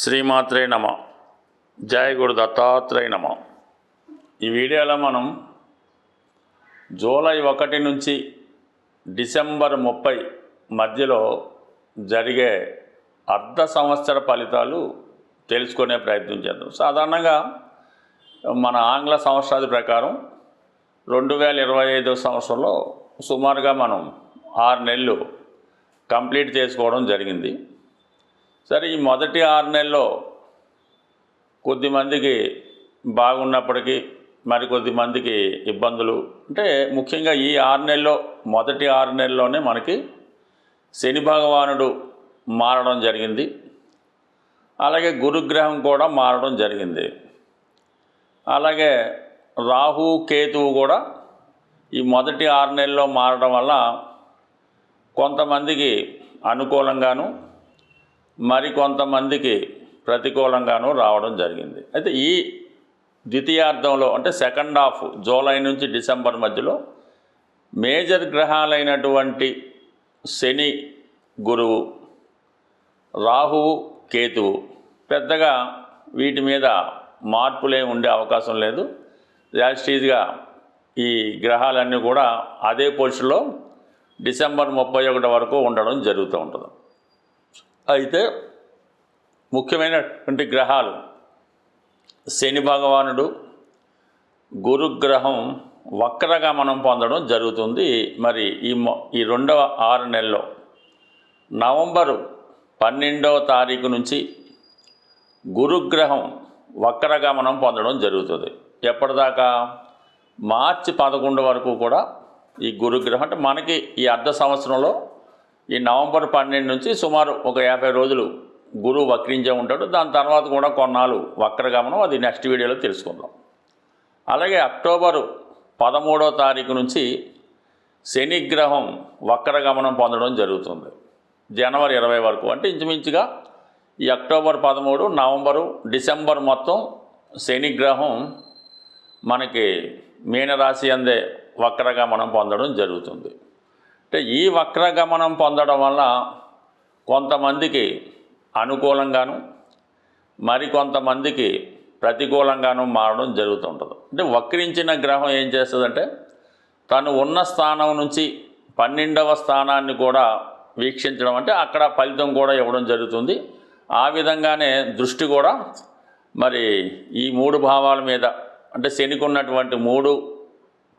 శ్రీమాత్రే నమ. జయ గురు దత్తాత్రేయ నమ. ఈ వీడియోలో మనం జూలై ఒకటి నుంచి డిసెంబర్ ముప్పై మధ్యలో జరిగే అర్ధ సంవత్సర ఫలితాలు తెలుసుకునే ప్రయత్నం చేద్దాం. సాధారణంగా మన ఆంగ్ల సంవత్సరాది ప్రకారం రెండు వేల ఇరవై ఐదో సంవత్సరంలో సుమారుగా మనం ఆరు నెలలు కంప్లీట్ చేసుకోవడం జరిగింది. సరే ఈ మొదటి ఆరు నెలల్లో కొద్దిమందికి బాగున్నప్పటికీ మరి కొద్దిమందికి ఇబ్బందులు. అంటే ముఖ్యంగా ఈ ఆరు నెలల్లో మొదటి ఆరు నెలల్లోనే మనకి శని భగవానుడు మారడం జరిగింది. అలాగే గురుగ్రహం కూడా మారడం జరిగింది. అలాగే రాహు కేతువు కూడా ఈ మొదటి ఆరు నెలల్లో మారడం వల్ల కొంతమందికి అనుకూలంగాను మరి కొంతమందికి రావడం జరిగింది. అయితే ఈ ద్వితీయార్థంలో అంటే సెకండ్ హాఫ్ జూలై నుంచి డిసెంబర్ మధ్యలో మేజర్ గ్రహాలైనటువంటి శని గురువు రాహువు కేతువు పెద్దగా వీటి మీద మార్పులే ఉండే అవకాశం లేదు. యాస్టీజ్గా ఈ గ్రహాలన్నీ కూడా అదే పొజిషన్లో డిసెంబర్ ముప్పై ఒకటి వరకు ఉండడం జరుగుతూ ఉంటుంది. అయితే ముఖ్యమైనటువంటి గ్రహాలు శని భగవానుడు గురుగ్రహం వక్రగమనం పొందడం జరుగుతుంది. మరి ఈ ఈ రెండవ ఆరు నెలలో నవంబరు పన్నెండవ తారీఖు నుంచి గురుగ్రహం వక్రగమనం పొందడం జరుగుతుంది. ఎప్పటిదాకా? మార్చి పదకొండు వరకు కూడా ఈ గురుగ్రహం అంటే మనకి ఈ అర్ధ సంవత్సరంలో ఈ నవంబర్ పన్నెండు నుంచి సుమారు ఒక యాభై రోజులు గురువు వక్రించే ఉంటాడు. దాని తర్వాత కూడా కొన్నాళ్ళు వక్రగమనం. అది నెక్స్ట్ వీడియోలో తెలుసుకుందాం. అలాగే అక్టోబరు పదమూడో తారీఖు నుంచి శనిగ్రహం వక్రగమనం పొందడం జరుగుతుంది. జనవరి ఇరవై వరకు. అంటే ఇంచుమించుగా ఈ అక్టోబర్ పదమూడు నవంబరు డిసెంబర్ మొత్తం శనిగ్రహం మనకి మీనరాశి అందే వక్రగమనం పొందడం జరుగుతుంది. అంటే ఈ వక్రగమనం పొందడం వల్ల కొంతమందికి అనుకూలంగాను మరి కొంతమందికి ప్రతికూలంగాను మారడం జరుగుతుంటుంది. అంటే వక్రించిన గ్రహం ఏం చేస్తుందంటే తను ఉన్న స్థానం నుంచి పన్నెండవ స్థానాన్ని కూడా వీక్షించడం అంటే అక్కడ ఫలితం కూడా ఇవ్వడం జరుగుతుంది. ఆ విధంగానే దృష్టి కూడా మరి ఈ మూడు భావాల మీద అంటే శనికున్నటువంటి మూడు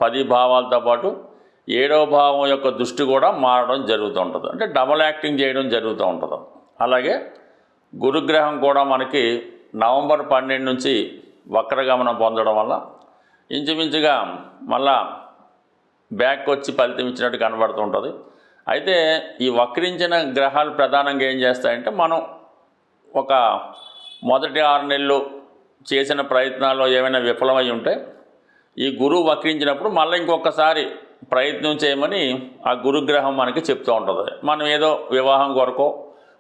పది భావాలతో పాటు ఏడవ భావం యొక్క దృష్టి కూడా మారడం జరుగుతూ ఉంటుంది. అంటే డబల్ యాక్టింగ్ చేయడం జరుగుతూ ఉంటుంది. అలాగే గురుగ్రహం కూడా మనకి నవంబర్ పన్నెండు నుంచి వక్రగమనం పొందడం వల్ల ఇంచుమించుగా మళ్ళా బ్యాక్ వచ్చి ఫలితం ఇచ్చినట్టు కనబడుతుంటుంది అయితే ఈ వక్రించిన గ్రహాలు ప్రధానంగా ఏం చేస్తాయంటే మనం ఒక మొదటి ఆరు నెలలు చేసిన ప్రయత్నాల్లో ఏమైనా విఫలమై ఉంటే ఈ గురువు వక్రించినప్పుడు మళ్ళీ ఇంకొకసారి ప్రయత్నం చేయమని ఆ గురుగ్రహం మనకి చెప్తూ ఉంటుంది. మనం ఏదో వివాహం కొరకో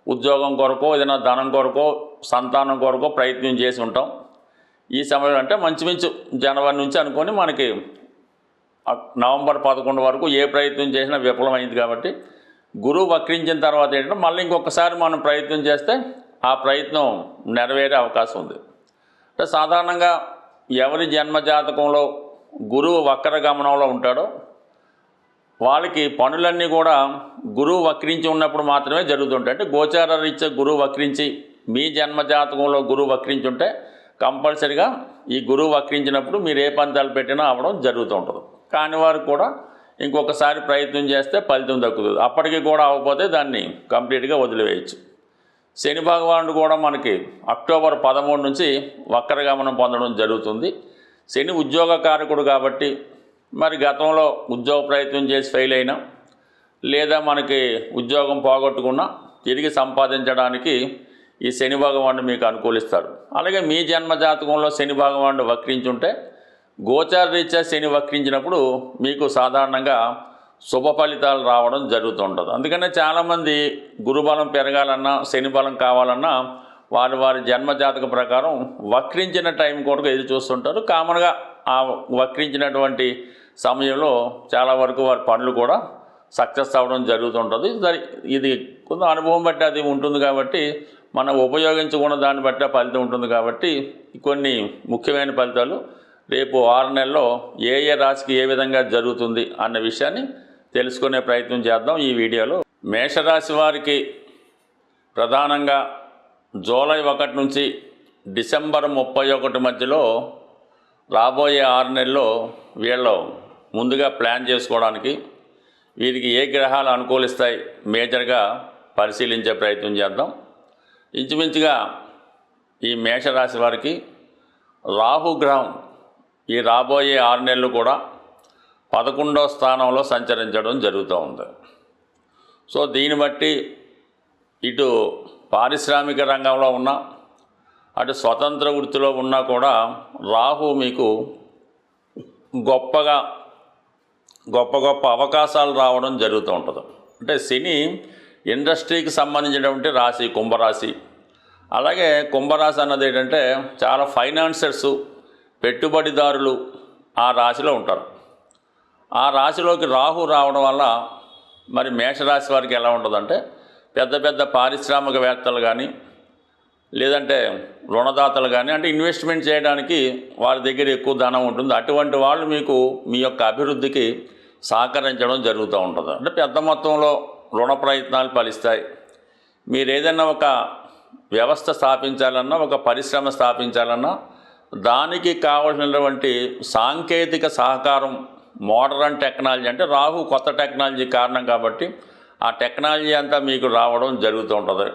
ఉద్యోగం కొరకో ఏదైనా ధనం కొరకో సంతానం కొరకో ప్రయత్నం చేసి ఉంటాం. ఈ సమయంలో అంటే మంచి మంచి జనవరి నుంచి అనుకొని మనకి నవంబర్ పదకొండు వరకు ఏ ప్రయత్నం చేసినా విఫలమైంది కాబట్టి గురువు వక్రించిన తర్వాత ఏంటంటే మళ్ళీ ఇంకొకసారి మనం ప్రయత్నం చేస్తే ఆ ప్రయత్నం నెరవేరే అవకాశం ఉంది. అంటే సాధారణంగా ఎవరి జన్మ జాతకంలో గురువు వక్ర గమనంలో ఉంటాడో వాళ్ళకి పనులన్నీ కూడా గురువు వక్రించి ఉన్నప్పుడు మాత్రమే జరుగుతుంటాయి. అంటే గోచార రీత్యా గురువు వక్రించి మీ జన్మ జాతకంలో గురువు వక్రించి ఉంటే కంపల్సరిగా ఈ గురువు వక్రించినప్పుడు మీరు ఏ పంతాలు పెట్టినా అవడం జరుగుతూ ఉంటుంది. కాని వారు కూడా ఇంకొకసారి ప్రయత్నం చేస్తే ఫలితం దక్కుతుంది. అప్పటికి కూడా అవ్వకపోతే దాన్ని కంప్లీట్గా వదిలివేయచ్చు. శని భగవానుడు కూడా మనకి అక్టోబర్ పదమూడు నుంచి వక్రగమనం పొందడం జరుగుతుంది. శని ఉద్యోగ కారకుడు కాబట్టి మరి గతంలో ఉద్యోగ ప్రయత్నం చేసి ఫెయిల్ అయినా లేదా మనకి ఉద్యోగం పోగొట్టుకున్నా తిరిగి సంపాదించడానికి ఈ శని భగవానుడు మీకు అనుకూలిస్తాడు. అలాగే మీ జన్మ జాతకంలో శని భగవానుడు వక్రించుంటే గోచార రీత్యా శని వక్రించినప్పుడు మీకు సాధారణంగా శుభ ఫలితాలు రావడం జరుగుతుంటుంది. అందుకనే చాలామంది గురుబలం పెరగాలన్నా శని బలం కావాలన్నా వారి వారి జన్మ జాతకం ప్రకారం వక్రించిన టైం కొరకు ఎదురు చూస్తుంటారు. కామన్గా ఆ వక్రించినటువంటి సమయంలో చాలా వరకు వారి పనులు కూడా సక్సెస్ అవ్వడం జరుగుతుంటుంది. సరే ఇది కొంత అనుభవం బట్టి అది ఉంటుంది కాబట్టి మనం ఉపయోగించుకున్న దాన్ని బట్టి ఫలితం ఉంటుంది కాబట్టి కొన్ని ముఖ్యమైన ఫలితాలు. రేపు ఆరు నెలల్లో ఏ ఏ రాశికి ఏ విధంగా జరుగుతుంది అన్న విషయాన్ని తెలుసుకునే ప్రయత్నం చేద్దాం ఈ వీడియోలో. మేషరాశి వారికి ప్రధానంగా జూలై ఒకటి నుంచి డిసెంబర్ ముప్పై ఒకటి మధ్యలో రాబోయే ఆరు నెలల్లో వీళ్ళు ముందుగా ప్లాన్ చేసుకోవడానికి వీరికి ఏ గ్రహాలు అనుకూలిస్తాయి మేజర్గా పరిశీలించే ప్రయత్నం చేద్దాం. ఇంచుమించుగా ఈ మేషరాశి వారికి రాహుగ్రహం ఈ రాబోయే ఆరు నెలలు కూడా పదకొండో స్థానంలో సంచరించడం జరుగుతూ ఉంది. సో దీన్ని బట్టి ఇటు పారిశ్రామిక రంగంలో ఉన్న అటు స్వతంత్ర వృత్తిలో ఉన్నా కూడా రాహు మీకు గొప్పగా గొప్ప గొప్ప అవకాశాలు రావడం జరుగుతూ ఉంటుంది. అంటే శని ఇండస్ట్రీకి సంబంధించినటువంటి రాశి కుంభరాశి. అలాగే కుంభరాశి అన్నది ఏంటంటే చాలా ఫైనాన్సర్స్ పెట్టుబడిదారులు ఆ రాశిలో ఉంటారు. ఆ రాశిలోకి రాహు రావడం వల్ల మరి మేషరాశి వారికి ఎలా ఉంటుందంటే పెద్ద పెద్ద పారిశ్రామికవేత్తలు కానీ లేదంటే రుణదాతలు కానీ అంటే ఇన్వెస్ట్మెంట్ చేయడానికి వారి దగ్గర ఎక్కువ ధనం ఉంటుంది. అటువంటి వాళ్ళు మీకు మీ యొక్క అభివృద్ధికి సహకరించడం జరుగుతూ ఉంటుంది. అంటే పెద్ద మొత్తంలో రుణ ప్రయత్నాలు ఫలిస్తాయి. మీరు ఏదైనా ఒక వ్యవస్థ స్థాపించాలన్నా ఒక పరిశ్రమ స్థాపించాలన్నా దానికి కావలసినటువంటి సాంకేతిక సహకారం మోడర్న్ టెక్నాలజీ అంటే రాహు కొత్త టెక్నాలజీ కారణం కాబట్టి ఆ టెక్నాలజీ అంతా మీకు రావడం జరుగుతూ ఉంటుంది.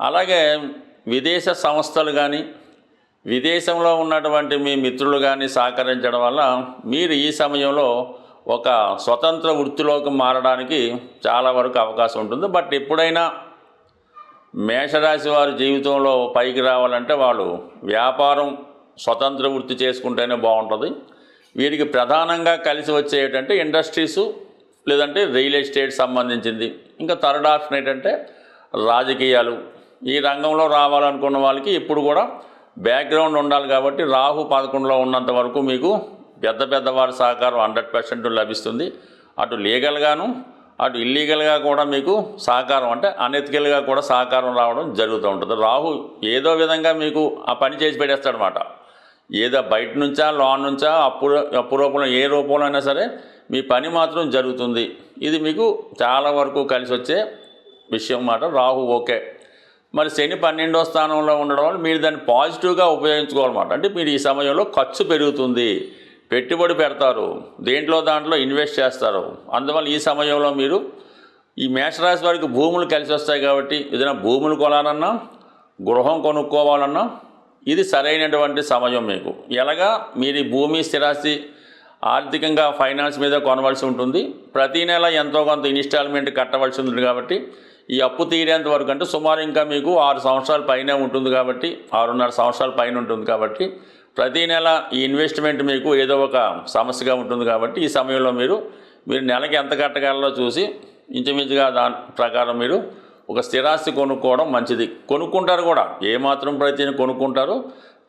అలాగే విదేశ సంస్థలు కానీ విదేశంలో ఉన్నటువంటి మీ మిత్రులు కానీ సహకరించడం వల్ల మీరు ఈ సమయంలో ఒక స్వతంత్ర వృత్తిలోకి మారడానికి చాలా వరకు అవకాశం ఉంటుంది. బట్ ఎప్పుడైనా మేషరాశి వారి జీవితంలో పైకి రావాలంటే వాళ్ళు వ్యాపారం స్వతంత్ర వృత్తి చేసుకుంటేనే బాగుంటుంది. వీరికి ప్రధానంగా కలిసి వచ్చేటంటే ఇండస్ట్రీసు లేదంటే రియల్ ఎస్టేట్ సంబంధించింది. ఇంకా థర్డ్ ఆప్షన్ ఏంటంటే రాజకీయాలు. ఈ రంగంలో రావాలనుకున్న వాళ్ళకి ఇప్పుడు కూడా బ్యాక్గ్రౌండ్ ఉండాలి కాబట్టి రాహు పదకొండులో ఉన్నంత వరకు మీకు పెద్ద పెద్ద వారి సహకారం హండ్రెడ్ పర్సెంట్ లభిస్తుంది. అటు లీగల్గాను అటు ఇల్లీగల్గా కూడా మీకు సహకారం అంటే అనెతికల్గా కూడా సహకారం రావడం జరుగుతూ ఉంటుంది. రాహు ఏదో విధంగా మీకు ఆ పని చేసి పెట్టేస్తాడనమాట ఏదో బయట నుంచా లోన్ నుంచా అప్పు అప్పు రూపంలో ఏ రూపంలో అయినా సరే మీ పని మాత్రం జరుగుతుంది. ఇది మీకు చాలా వరకు కలిసి వచ్చే విషయం మాట రాహు ఓకే. మరి శని పన్నెండో స్థానంలో ఉండడం వల్ల మీరు దాన్ని పాజిటివ్గా ఉపయోగించుకోవాలన్నమాట. అంటే మీరు ఈ సమయంలో ఖర్చు పెరుగుతుంది. పెట్టుబడి పెడతారు దేంట్లో దాంట్లో ఇన్వెస్ట్ చేస్తారు. అందువల్ల ఈ సమయంలో మీరు ఈ మేషరాశి వారికి భూములు కలిసి వస్తాయి కాబట్టి ఏదైనా భూములు కొనాలన్నా గృహం కొనుక్కోవాలన్నా ఇది సరైనటువంటి సమయం మీకు. ఎలాగా? మీరు భూమి స్థిరాస్తి ఆర్థికంగా ఫైనాన్స్ మీద కొనవలసి ఉంటుంది. ప్రతి నెల ఎంతో కొంత ఇన్స్టాల్మెంట్ కట్టవలసి ఉంటుంది కాబట్టి ఈ అప్పు తీరేంత వరకు అంటే సుమారు ఇంకా మీకు ఆరు సంవత్సరాల పైనే ఉంటుంది కాబట్టి ఆరున్నర సంవత్సరాల పైన ఉంటుంది కాబట్టి ప్రతి నెల ఈ ఇన్వెస్ట్మెంట్ మీకు ఏదో ఒక సమస్యగా ఉంటుంది కాబట్టి ఈ సమయంలో మీరు మీరు నెలకి ఎంత కట్టగలలో చూసి ఇంచుమించుగా దాని ప్రకారం మీరు ఒక స్థిరాస్తి కొనుక్కోవడం మంచిది. కొనుక్కుంటారు కూడా. ఏమాత్రం ప్రతిని కొనుక్కుంటారు.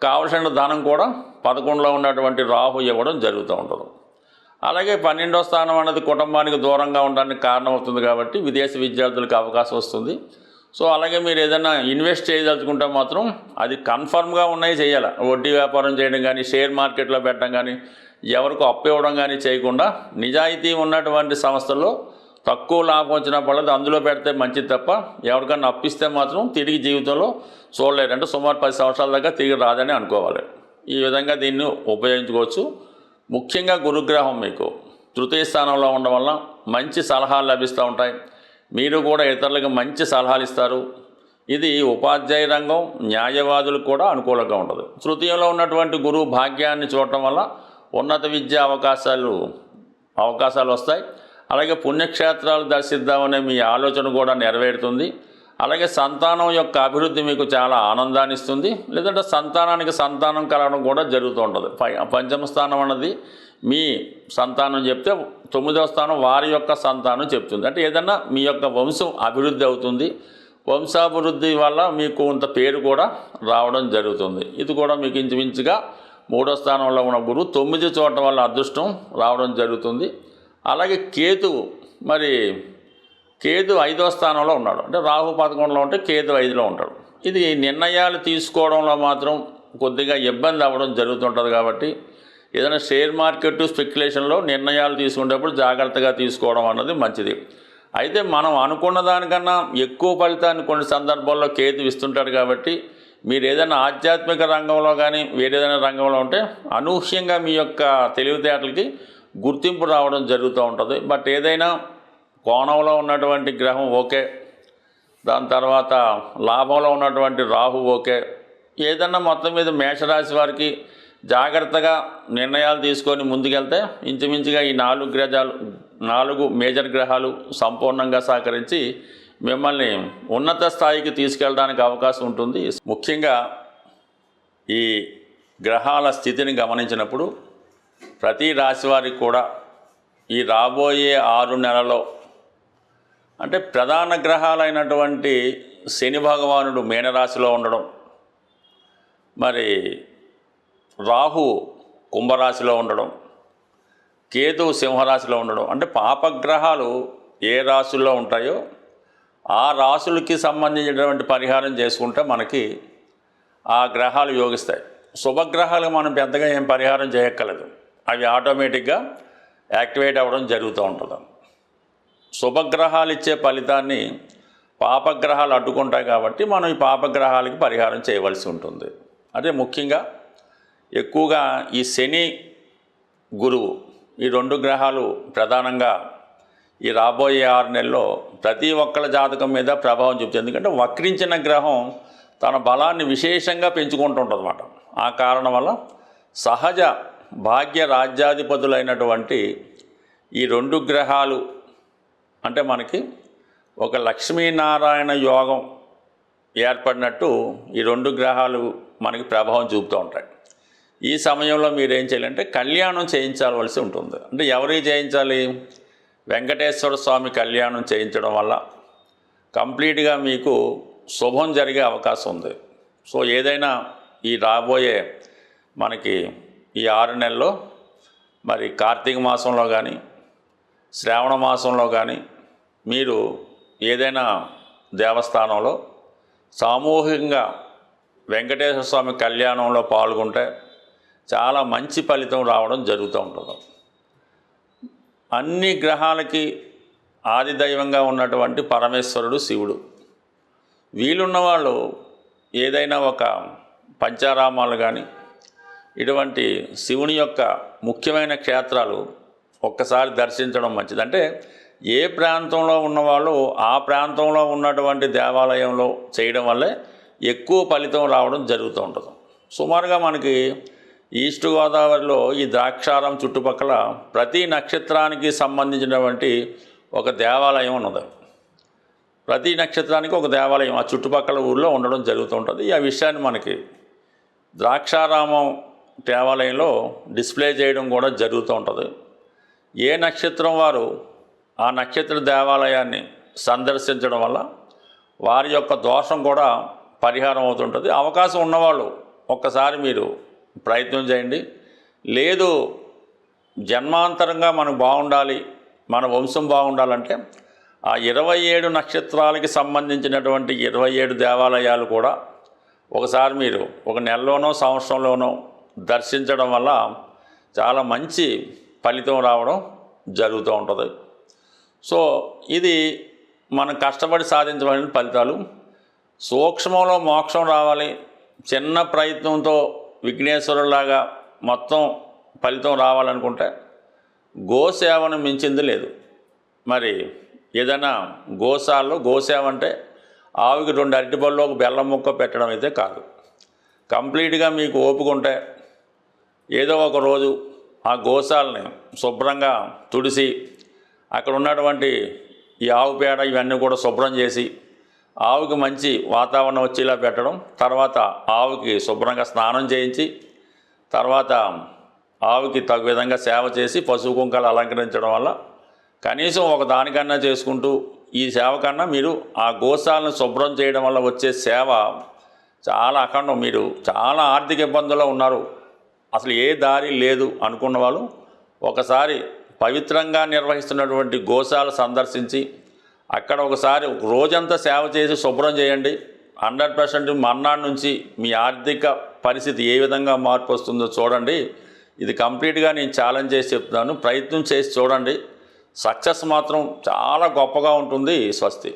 కావలసిన ధనం కూడా పదకొండులో ఉన్నటువంటి రాహు ఇవ్వడం జరుగుతూ ఉంటుంది. అలాగే పన్నెండో స్థానం అనేది కుటుంబానికి దూరంగా ఉండడానికి కారణమవుతుంది కాబట్టి విదేశీ విద్యార్థులకు అవకాశం వస్తుంది. సో అలాగే మీరు ఏదైనా ఇన్వెస్ట్ చేయదలుచుకుంటే మాత్రం అది కన్ఫర్మ్గా ఉన్నాయి చేయాలి. వడ్డీ వ్యాపారం చేయడం కానీ షేర్ మార్కెట్లో పెట్టడం కానీ ఎవరికి అప్పు ఇవ్వడం కానీ చేయకుండా నిజాయితీ ఉన్నటువంటి సంస్థల్లో తక్కువ లాభం వచ్చినప్పుడు అందులో పెడితే మంచిది తప్ప ఎవరికన్నా అప్పిస్తే మాత్రం తిరిగి జీవితంలో చూడలేరు అంటే సుమారు పది సంవత్సరాల దాకా తిరిగి రాదని అనుకోవాలి. ఈ విధంగా దీన్ని ఉపయోగించుకోవచ్చు. ముఖ్యంగా గురుగ్రహం మీకు. తృతీయ స్థానంలో ఉండడం వల్ల మంచి సలహాలు లభిస్తూ ఉంటాయి. మీరు కూడా ఇతరులకు మంచి సలహాలు ఇస్తారు. ఇది ఉపాధ్యాయ రంగం న్యాయవాదులకు కూడా అనుకూలంగా ఉండదు తృతీయంలో ఉన్నటువంటి గురువు భాగ్యాన్ని చూడటం వల్ల ఉన్నత విద్యా అవకాశాలు అవకాశాలు వస్తాయి. అలాగే పుణ్యక్షేత్రాలు దర్శిద్దామనే మీ ఆలోచన కూడా నెరవేరుతుంది. అలాగే సంతానం యొక్క అభివృద్ధి మీకు చాలా ఆనందాన్ని ఇస్తుంది. లేదంటే సంతానానికి సంతానం కలగడం కూడా జరుగుతూ ఉంటుంది. పంచమ స్థానం అన్నది మీ సంతానం చెప్తే తొమ్మిదవ స్థానం వారి యొక్క సంతానం చెప్తుంది. అంటే ఏదన్నా మీ యొక్క వంశం అభివృద్ధి అవుతుంది. వంశాభివృద్ధి వల్ల మీకు కొంత పేరు కూడా రావడం జరుగుతుంది. ఇది కూడా మీకు ఇంచుమించుగా మూడో స్థానంలో ఉన్న గురువు తొమ్మిది చోట్ల వల్ల అదృష్టం రావడం జరుగుతుంది. అలాగే కేతువు మరి కేతు ఐదో స్థానంలో ఉన్నాడు. అంటే రాహు పదకొండులో ఉంటే కేతు ఐదులో ఉంటాడు. ఇది నిర్ణయాలు తీసుకోవడంలో మాత్రం కొద్దిగా ఇబ్బంది అవ్వడం జరుగుతుంటుంది కాబట్టి ఏదైనా షేర్ మార్కెట్ స్పెక్యులేషన్లో నిర్ణయాలు తీసుకునేటప్పుడు జాగ్రత్తగా తీసుకోవడం అన్నది మంచిది. అయితే మనం అనుకున్న దానికన్నా ఎక్కువ ఫలితాన్ని కొన్ని సందర్భాల్లో కేతు ఇస్తుంటాడు కాబట్టి మీరు ఏదైనా ఆధ్యాత్మిక రంగంలో కానీ వేరేదైనా రంగంలో ఉంటే అనూహ్యంగా మీ యొక్క తెలివితేటలకి గుర్తింపు రావడం జరుగుతూ ఉంటుంది. బట్ ఏదైనా కోణంలో ఉన్నటువంటి గ్రహం ఓకే. దాని తర్వాత లాభంలో ఉన్నటువంటి రాహు ఓకే. ఏదన్నా మొత్తం మీద మేషరాశి వారికి జాగ్రత్తగా నిర్ణయాలు తీసుకొని ముందుకెళ్తే ఇంచుమించుగా ఈ నాలుగు గ్రహాలు నాలుగు మేజర్ గ్రహాలు సంపూర్ణంగా సహకరించి మిమ్మల్ని ఉన్నత స్థాయికి తీసుకెళ్ళడానికి అవకాశం ఉంటుంది. ముఖ్యంగా ఈ గ్రహాల స్థితిని గమనించినప్పుడు ప్రతి రాశి వారికి కూడా ఈ రాబోయే ఆరు నెలలో అంటే ప్రధాన గ్రహాలైనటువంటి శని భగవానుడు మీనరాశిలో ఉండడం మరి రాహు కుంభరాశిలో ఉండడం కేతువు సింహరాశిలో ఉండడం అంటే పాపగ్రహాలు ఏ రాశుల్లో ఉంటాయో ఆ రాశులకి సంబంధించినటువంటి పరిహారం చేసుకుంటే మనకి ఆ గ్రహాలు యోగిస్తాయి. శుభగ్రహాలు మనం పెద్దగా ఏం పరిహారం చేయక్కర్లేదు. అవి ఆటోమేటిక్గా యాక్టివేట్ అవ్వడం జరుగుతూ ఉంటుంది. శుభగ్రహాలు ఇచ్చే ఫలితాన్ని పాపగ్రహాలు అడ్డుకుంటాయి కాబట్టి మనం ఈ పాపగ్రహాలకి పరిహారం చేయవలసి ఉంటుంది. అదే ముఖ్యంగా ఎక్కువగా ఈ శని గురువు ఈ రెండు గ్రహాలు ప్రధానంగా ఈ రాబోయే ఆరు నెలల్లో ప్రతి ఒక్కళ్ళ జాతకం మీద ప్రభావం చూపుతుంది ఎందుకంటే వక్రించిన గ్రహం తన బలాన్ని విశేషంగా పెంచుకుంటుంటుంది అన్నమాట ఆ కారణం వల్ల సహజ భాగ్య రాజ్యాధిపతులైనటువంటి ఈ రెండు గ్రహాలు అంటే మనకి ఒక లక్ష్మీనారాయణ యోగం ఏర్పడినట్టు ఈ రెండు గ్రహాలు మనకి ప్రభావం చూపుతూ ఉంటాయి. ఈ సమయంలో మీరు ఏం చేయాలంటే కళ్యాణం చేయించాల్సి ఉంటుంది. అంటే ఎవరికి చేయించాలి? వెంకటేశ్వర స్వామి కళ్యాణం చేయించడం వల్ల కంప్లీట్గా మీకు శుభం జరిగే అవకాశం ఉంది. సో ఏదైనా ఈ రాబోయే మనకి ఈ ఆరు నెలల్లో మరి కార్తీక మాసంలో కానీ శ్రావణ మాసంలో కానీ మీరు ఏదైనా దేవస్థానంలో సామూహికంగా వెంకటేశ్వర స్వామి కళ్యాణంలో పాల్గొంటే చాలా మంచి ఫలితం రావడం జరుగుతూ ఉంటుంది. అన్ని గ్రహాలకి ఆది దైవంగా ఉన్నటువంటి పరమేశ్వరుడు శివుడు. వీలున్న వాళ్ళు ఏదైనా ఒక పంచారామాలు కానీ ఇటువంటి శివుని యొక్క ముఖ్యమైన క్షేత్రాలు ఒక్కసారి దర్శించడం మంచిది. అంటే ఏ ప్రాంతంలో ఉన్నవాళ్ళు ఆ ప్రాంతంలో ఉన్నటువంటి దేవాలయంలో చేయడం వల్లే ఎక్కువ ఫలితం రావడం జరుగుతూ ఉంటుంది. సుమారుగా మనకి ఈస్ట్ గోదావరిలో ఈ ద్రాక్షారం చుట్టుపక్కల ప్రతి నక్షత్రానికి సంబంధించినటువంటి ఒక దేవాలయం ఉన్నది ప్రతి నక్షత్రానికి ఒక దేవాలయం ఆ చుట్టుపక్కల ఊళ్ళో ఉండడం జరుగుతూ ఉంటుంది. ఆ విషయాన్ని మనకి ద్రాక్షారామం దేవాలయంలో డిస్ప్లే చేయడం కూడా జరుగుతూ ఉంటుంది. ఏ నక్షత్రం వారు ఆ నక్షత్ర దేవాలయాన్ని సందర్శించడం వల్ల వారి యొక్క దోషం కూడా పరిహారం అవుతుంటుంది. అవకాశం ఉన్నవాళ్ళు ఒక్కసారి మీరు ప్రయత్నం చేయండి. లేదు జన్మాంతరంగా మనం బాగుండాలి మన వంశం బాగుండాలంటే ఆ ఇరవై ఏడు నక్షత్రాలకి సంబంధించినటువంటి ఇరవై ఏడు దేవాలయాలు కూడా ఒకసారి మీరు ఒక నెలలోనో సంవత్సరంలోనో దర్శించడం వల్ల చాలా మంచి ఫలితం రావడం జరుగుతూ ఉంటుంది. సో ఇది మనం కష్టపడి సాధించబడిన ఫలితాలు. సూక్ష్మంలో మోక్షం రావాలి. చిన్న ప్రయత్నంతో విఘ్నేశ్వరులాగా మొత్తం ఫలితం రావాలనుకుంటే గోసేవను మించింది లేదు. మరి ఏదైనా గోశాలలో గోసేవ అంటే ఆవుకి రెండు అరటిపళ్ళు ఒక బెల్లం ముక్క పెట్టడం అయితే కాదు. కంప్లీట్గా మీకు ఓపుకుంటే ఏదో ఒక రోజు ఆ గోశాలని శుభ్రంగా తుడిసి అక్కడ ఉన్నటువంటి ఈ ఆవు పేడ ఇవన్నీ కూడా శుభ్రం చేసి ఆవుకి మంచి వాతావరణం వచ్చేలా పెట్టడం తర్వాత ఆవుకి శుభ్రంగా స్నానం చేయించి తర్వాత ఆవుకి తగు విధంగా సేవ చేసి పశువు కుంకాలు అలంకరించడం వల్ల కనీసం ఒక దానికన్నా చేసుకుంటూ ఈ సేవ కన్నా మీరు ఆ గోశాలను శుభ్రం చేయడం వల్ల వచ్చే సేవ చాలా అఖండం. మీరు చాలా ఆర్థిక ఇబ్బందుల్లో ఉన్నారు. అసలు ఏ దారి లేదు అనుకున్న వాళ్ళు ఒకసారి పవిత్రంగా నిర్వహిస్తున్నటువంటి గోశాల సందర్శించి అక్కడ ఒకసారి ఒక రోజంతా సేవ చేసి శుభ్రం చేయండి. హండ్రెడ్ పర్సెంట్ మర్నాడు నుంచి మీ ఆర్థిక పరిస్థితి ఏ విధంగా మార్పు వస్తుందో చూడండి. ఇది కంప్లీట్గా నేను ఛాలెంజ్ చేసి చెప్తాను ప్రయత్నం చేసి చూడండి. సక్సెస్ మాత్రం చాలా గొప్పగా ఉంటుంది స్వస్తి.